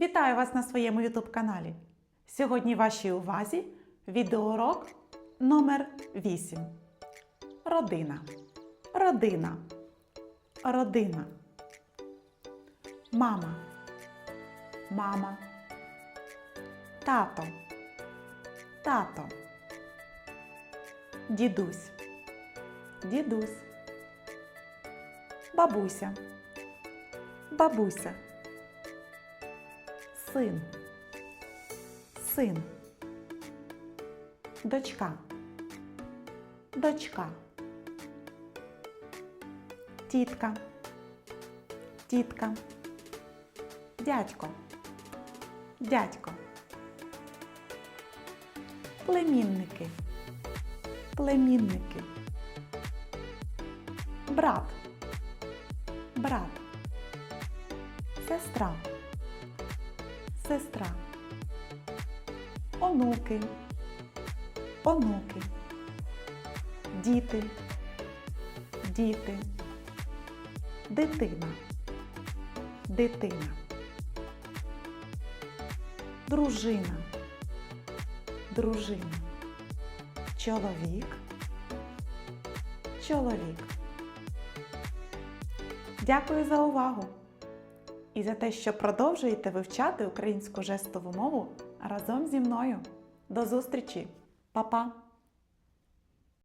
Вітаю вас на своєму YouTube каналі. Сьогодні вашій увазі відеоурок номер 8. Родина. Родина. Родина. Мама. Мама. Тато. Тато. Дідусь. Дідусь. Бабуся. Бабуся. Син. Син. Дочка. Дочка. Тітка. Тітка. Дядько. Дядько. Племінники. Племінники. Брат. Брат. Сестра. Сестра. Онуки. Онуки. Діти. Діти. Дитина. Дитина. Дружина. Дружина. Чоловік. Чоловік. Дякую за увагу і за те, що продовжуєте вивчати українську жестову мову разом зі мною. До зустрічі, Па-па!